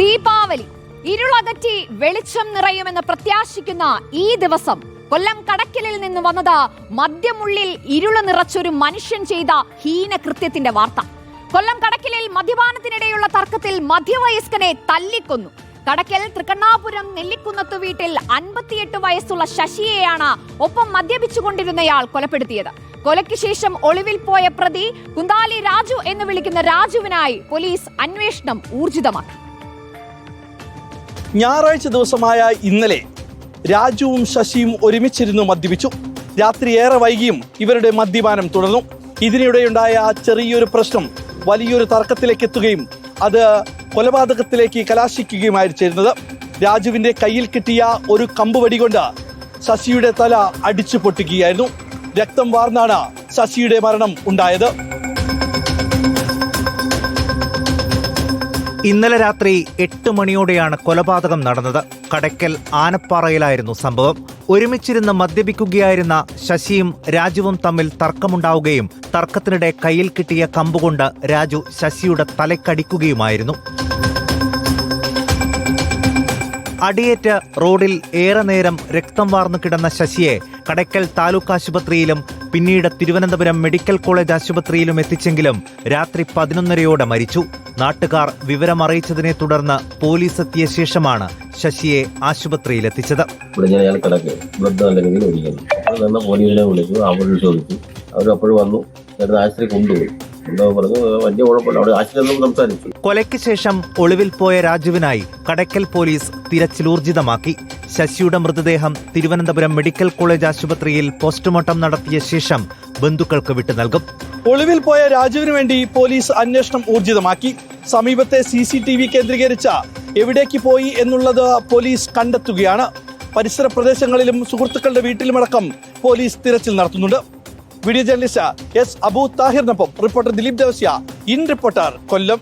ദീപാവലി. ഇരുളകറ്റി വെളിച്ചം നിറയുമെന്ന് പ്രത്യാശിക്കുന്ന ഈ ദിവസം കൊല്ലം കടക്കലിൽ നിന്ന് വന്നത് മദ്യമുള്ളിൽ ഇരുള നിറച്ചൊരു മനുഷ്യൻ ചെയ്ത ഹീനകൃത്യത്തിന്റെ വാർത്ത. കൊല്ലം കടക്കലിൽ മദ്യപാനത്തിനിടെയുള്ള തർക്കത്തിൽ മധ്യവയസ്കനെ തല്ലിക്കൊന്നു. കടക്കൽ തൃക്കണ്ണാപുരം നെല്ലിക്കുന്നത്ത് വീട്ടിൽ അൻപത്തിയെട്ട് വയസ്സുള്ള ശശിയെയാണ് ഒപ്പം മദ്യപിച്ചുകൊണ്ടിരുന്നയാൾ കൊലപ്പെടുത്തിയത്. കൊലയ്ക്ക് ശേഷം ഒളിവിൽ പോയ പ്രതി കുന്താലി രാജു എന്ന് വിളിക്കുന്ന രാജുവിനായി പോലീസ് അന്വേഷണം ഊർജിതമാക്കി. ഞായറാഴ്ച ദിവസമായ ഇന്നലെ രാജുവും ശശിയും ഒരുമിച്ചിരുന്നു മദ്യപിച്ചു. രാത്രി ഏറെ വൈകിയും ഇവരുടെ മദ്യപാനം തുടർന്നു. ഇതിനിടെയുണ്ടായ ആ ചെറിയൊരു പ്രശ്നം വലിയൊരു തർക്കത്തിലേക്ക് എത്തുകയും അത് കൊലപാതകത്തിലേക്ക് കലാശിക്കുകയുമായിരുന്നു ചേരുന്നത് രാജുവിന്റെ കയ്യിൽ കിട്ടിയ ഒരു കമ്പ് വടികൊണ്ട് ശശിയുടെ തല അടിച്ചു പൊട്ടിക്കുകയായിരുന്നു രക്തം വാർന്നാണ് ശശിയുടെ മരണം ഉണ്ടായത്. ഇന്നലെ രാത്രി എട്ട് മണിയോടെയാണ് കൊലപാതകം നടന്നത്. കടയ്ക്കൽ ആനപ്പാറയിലായിരുന്നു സംഭവം. ഒരുമിച്ചിരുന്ന് മദ്യപിക്കുകയായിരുന്ന ശശിയും രാജുവും തമ്മിൽ തർക്കമുണ്ടാവുകയും തർക്കത്തിനിടെ കയ്യിൽ കിട്ടിയ കമ്പുകൊണ്ട് രാജു ശശിയുടെ തലക്കടിക്കുകയുമായിരുന്നു. അടിയേറ്റ് റോഡിൽ ഏറെ നേരം രക്തം വാർന്നു കിടന്ന ശശിയെ കടയ്ക്കൽ താലൂക്ക് ആശുപത്രിയിലും പിന്നീട് തിരുവനന്തപുരം മെഡിക്കൽ കോളേജ് ആശുപത്രിയിലും എത്തിച്ചെങ്കിലും രാത്രി പതിനൊന്നരയോടെ മരിച്ചു. നാട്ടുകാർ വിവരമറിയിച്ചതിനെ തുടർന്ന് പോലീസ് എത്തിയ ശേഷമാണ് ശശിയെ ആശുപത്രിയിലെത്തിച്ചത്. പോലീസിനെ വിളിച്ചു അവരോട് ചോദിച്ചു. അവർ വന്നു. ആശുപത്രി കൊണ്ടുപോയി. കൊലയ്ക്ക് ശേഷം ഒളിവിൽ പോയ രാജുവിനായി കടയ്ക്കൽ പോലീസ് തിരച്ചിലൂർജിതമാക്കി ശശിയുടെ മൃതദേഹം തിരുവനന്തപുരം മെഡിക്കൽ കോളേജ് ആശുപത്രിയിൽ പോസ്റ്റ്മോർട്ടം നടത്തിയ ശേഷം ബന്ധുക്കൾക്ക് വിട്ടു നൽകും. ഒളിവിൽ പോയ രാജുവിന് വേണ്ടി പോലീസ് അന്വേഷണം ഊർജിതമാക്കി. സമീപത്തെ സി സി ടി വി കേന്ദ്രീകരിച്ച എവിടേക്ക് പോയി എന്നുള്ളത് പോലീസ് കണ്ടെത്തുകയാണ്. പരിസര പ്രദേശങ്ങളിലും സുഹൃത്തുക്കളുടെ വീട്ടിലുമടക്കം പോലീസ് തിരച്ചിൽ നടത്തുന്നുണ്ട്. Video journalist S Abu താഹിറിനൊപ്പം reporter Dileep Devasya in reporter Kollam.